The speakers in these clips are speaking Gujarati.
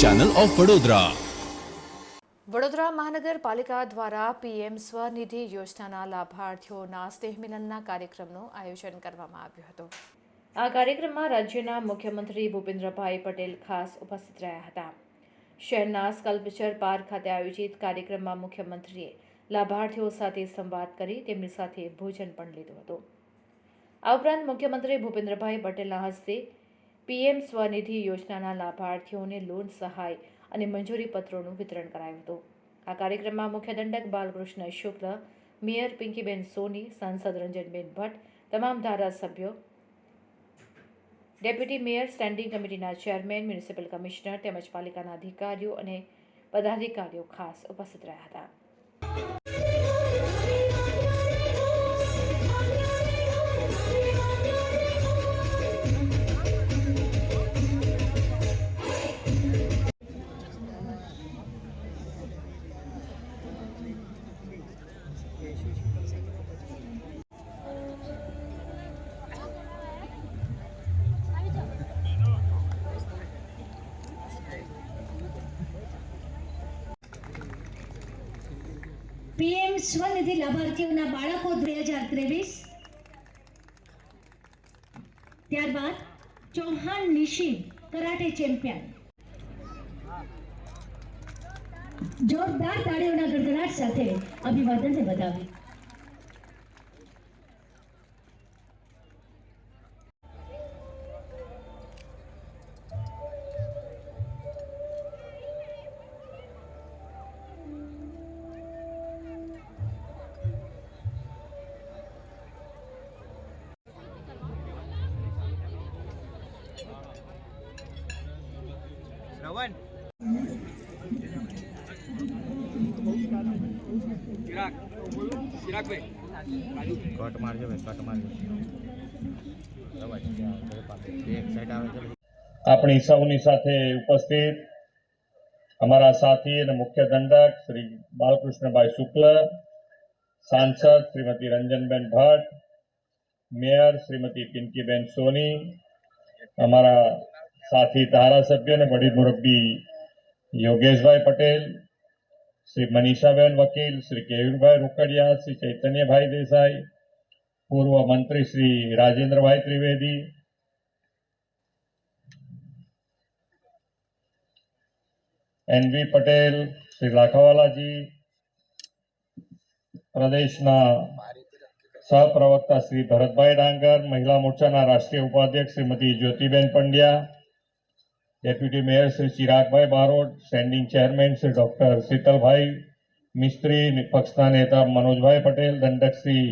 ચેનલ ઓફ વડોદરા વડોદરા મહાનગરપાલિકા દ્વારા પીએમ સ્વનિધિ યોજનાના લાભાર્થીઓના સ્નેહમિલનના કાર્યક્રમનું આયોજન કરવામાં આવ્યું હતું. આ કાર્યક્રમમાં રાજ્યના મુખ્યમંત્રી ભૂપેન્દ્રભાઈ પટેલ ખાસ ઉપસ્થિત રહ્યા હતા. શહેરના સ્કલ્પચર પાર્ક ખાતે આયોજિત કાર્યક્રમમાં મુખ્યમંત્રીએ લાભાર્થીઓ સાથે સંવાદ કરી તેમની સાથે ભોજન પણ લીધું હતું. આ ઉપરાંત મુખ્યમંત્રી ભૂપેન્દ્રભાઈ પટેલના હસ્તે પીએમ સ્વનિધિ યોજનાના લાભાર્થીઓને લોન સહાય અને મંજૂરી પત્રોનું વિતરણ કરાયું હતું. આ કાર્યક્રમમાં મુખ્ય દંડક બાલકૃષ્ણ શુક્લ, મેયર પિંકીબેન સોની, સાંસદ રંજનબેન ભટ્ટ, તમામ ધારાસભ્યો, ડેપ્યુટી મેયર, સ્ટેન્ડિંગ કમિટીના ચેરમેન, મ્યુનિસિપલ કમિશનર તેમજ પાલિકાના અધિકારીઓ અને પદાધિકારીઓ ખાસ ઉપસ્થિત રહ્યા હતા. પીએમ સ્વનિધિ લાભાર્થીઓના બાળકો બે હજાર ત્રેવીસ. ત્યારબાદ ચૌહાણ નિશી કરાટે ચેમ્પિયન. જોરદાર તાળીઓના ગડગડાટ સાથે અભિવાદનને વધાવી. ચિરાગ ચિરાગભાઈ કટ મારજો ભાઈ કટ મારજો છે આપણી સૌની સાથે ઉપસ્થિત અમારા સાથી અને મુખ્ય દંડક શ્રી બાલકૃષ્ણભાઈ શુક્લ સાંસદ શ્રીમતી રંજનબેન ભટ્ટ મેયર શ્રીમતી પિંકીબેન સોની અમારા સાથી ધારાસભ્ય અને વડીલ મુરબ્બી યોગેશભાઈ પટેલ શ્રી મનીષાબેન વકીલ શ્રી કેયુરભાઈ રોકડિયા શ્રી ચૈતન્યભાઈ દેસાઈ પૂર્વ મંત્રી શ્રી રાજેન્દ્રભાઈ ત્રિવેદી એનવી પટેલ શ્રી લાખાવાલાજી પ્રદેશના સહપ્રવક્તા શ્રી ભરતભાઈ ડાંગર મહિલા મોરચાના રાષ્ટ્રીય ઉપાધ્યક્ષ Shrimati Jyotiben Pandya deputy mayor Shri Chiragbhai Barot standing chairman Shri doctor Shitalbhai Mistry પક્ષના નેતા મનોજભાઈ પટેલ દંડક શ્રી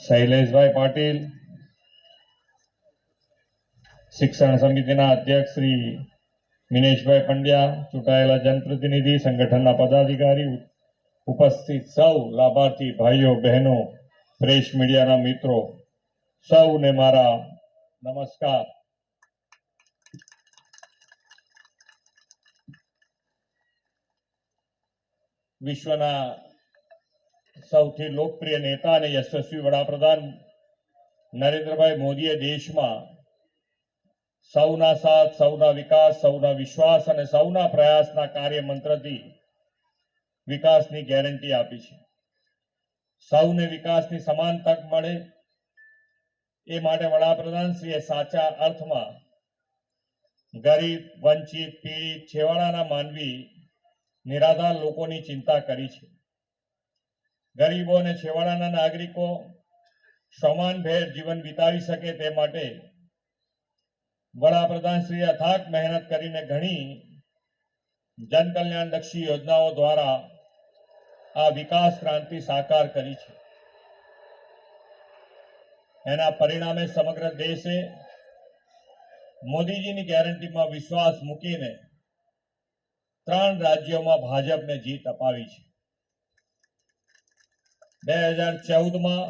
શૈલેષભાઈ પાટીલ શિક્ષણ સમિતિના અધ્યક્ષ શ્રી મિનેશભાઈ પંડ્યા ચૂંટાયેલા જનપ્રતિનિધિ સંગઠનના પદાધિકારી ઉપસ્થિત સૌ લાભાર્થી ભાઈઓ બહેનો પ્રેસ મીડિયાના મિત્રો સૌને મારા નમસ્કાર વિશ્વના સૌથી લોકપ્રિય નેતા અને યશસ્વી વડાપ્રધાન નરેન્દ્રભાઈ મોદીએ દેશમાં સૌના સાથ, સૌના વિકાસ, સૌના વિશ્વાસ અને સૌના પ્રયાસના કાર્ય મંત્રથી વિકાસની ગેરંટી આપી છે. સૌને વિકાસની સમાન તક મળે એ માટે વડાપ્રધાનશ્રીએ સાચા અર્થમાં ગરીબ, વંચિત, પીડિત, છેવાડાના માનવી નિરાધાર લોકોની ચિંતા કરી છે. ગરીબો અને છેવાડાના નાગરિકો સમાનભેર જીવન વિતાવી શકે તે માટે વડાપ્રધાન શ્રી અથાક મહેનત કરીને ઘણી જનકલ્યાણલક્ષી યોજનાઓ દ્વારા આ વિકાસ ક્રાંતિ સાકાર કરી છે. એના પરિણામે સમગ્ર દેશે મોદીજીની ગેરંટીમાં વિશ્વાસ મૂકીને ત્રણ રાજ્યોમાં ભાજપને જીત અપાવી છે. બે હજાર ચૌદમાં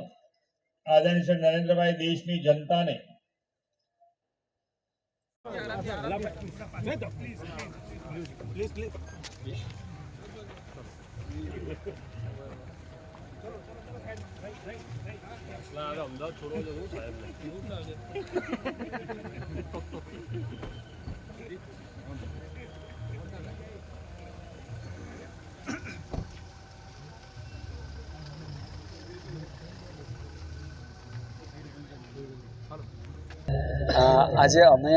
આદરણીય શ્રી નરેન્દ્રભાઈ દેશની જનતાને અમદાવાદ છોડવા જવું સાહેબ આજે અમે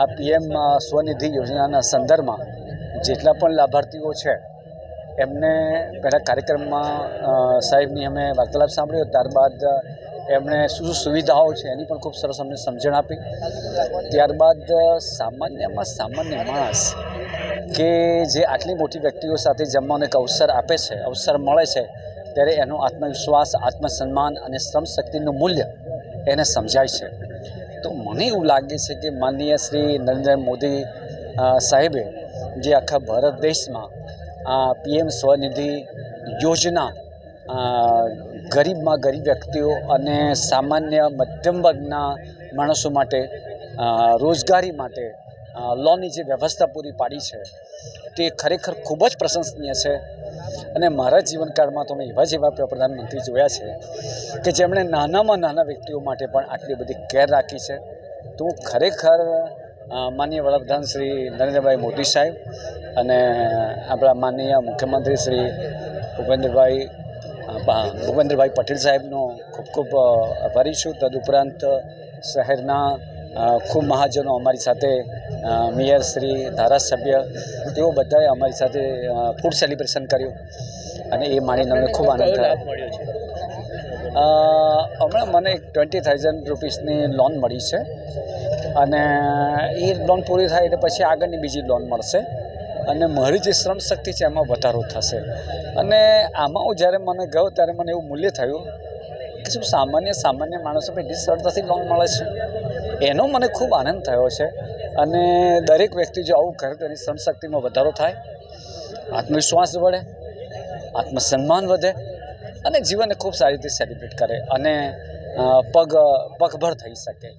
આ પીએમ સ્વનિધિ યોજનાના સંદર્ભમાં જેટલા પણ લાભાર્થીઓ છે, એમને પહેલાં કાર્યક્રમમાં સાહેબની અમે વાર્તાલાપ સાંભળ્યો ત્યારબાદ એમણે શું સુવિધાઓ છે એની પણ ખૂબ સરસ અમને સમજણ આપી. ત્યારબાદ સામાન્યમાં સામાન્ય માણસ કે જે આટલી મોટી વ્યક્તિઓ સાથે જમવાનો એક અવસર આપે છે, અવસર મળે છે, ત્યારે એનો આત્મવિશ્વાસ, આત્મસન્માન અને શ્રમ શક્તિનું મૂલ્ય એને સમજાય છે. તો મને એવું લાગે છે કે માનનીય શ્રી નરેન્દ્ર મોદી સાહેબે જે આખા ભારત દેશમાં આ પીએમ સ્વનિધિ યોજના ગરીબમાં ગરીબ વ્યક્તિઓ અને સામાન્ય મધ્યમ વર્ગના માણસો માટે રોજગારી માટે લોનની જે વ્યવસ્થા પૂરી પાડી છે, તે ખરેખર ખૂબ જ પ્રશંસનીય છે. અને મારા જીવનકાળમાં તો મેં એવા જ એવા પ્રધાનમંત્રી જોયા છે કે જેમણે નાનામાં નાના વ્યક્તિઓ માટે પણ આટલી બધી કેર રાખી છે. તો હું ખરેખર માનનીય વડાપ્રધાન શ્રી નરેન્દ્રભાઈ મોદી સાહેબ અને આપણા માનનીય મુખ્યમંત્રી શ્રી ભૂપેન્દ્રભાઈ ભૂપેન્દ્રભાઈ પટેલ સાહેબનો ખૂબ ખૂબ આભારી છું. તદુપરાંત શહેરના ખૂબ મહાજનો અમારી સાથે મેયર શ્રી ધારાસભ્ય તેઓ બધાએ અમારી સાથે ફૂડ સેલિબ્રેશન કર્યું. અને એ માણીને અમને ખૂબ આનંદ થયો. હમણાં મને એક ટ્વેન્ટી થાઉઝન્ડ રૂપીસની લોન મળી છે. અને એ લોન પૂરી થાય એટલે પછી આગળની બીજી લોન મળશે. અને મારી જે શ્રમ શક્તિ છે એમાં વધારો થશે. અને આમાં હું જ્યારે મને ગયો ત્યારે મને એવું મૂલ્ય થયું કે શું સામાન્ય સામાન્ય માણસો પણ એટલી સરળતાથી લોન મળે છે? એનો મને ખૂબ આનંદ થયો છે અને દરેક વ્યક્તિ જો આવું કરે તો એની શ્રમ વધારો થાય, આત્મવિશ્વાસ વધે આત્મસન્માન વધે અને જીવનને ખૂબ સારી રીતે સેલિબ્રેટ કરે અને પગ, પગભર થઈ શકે.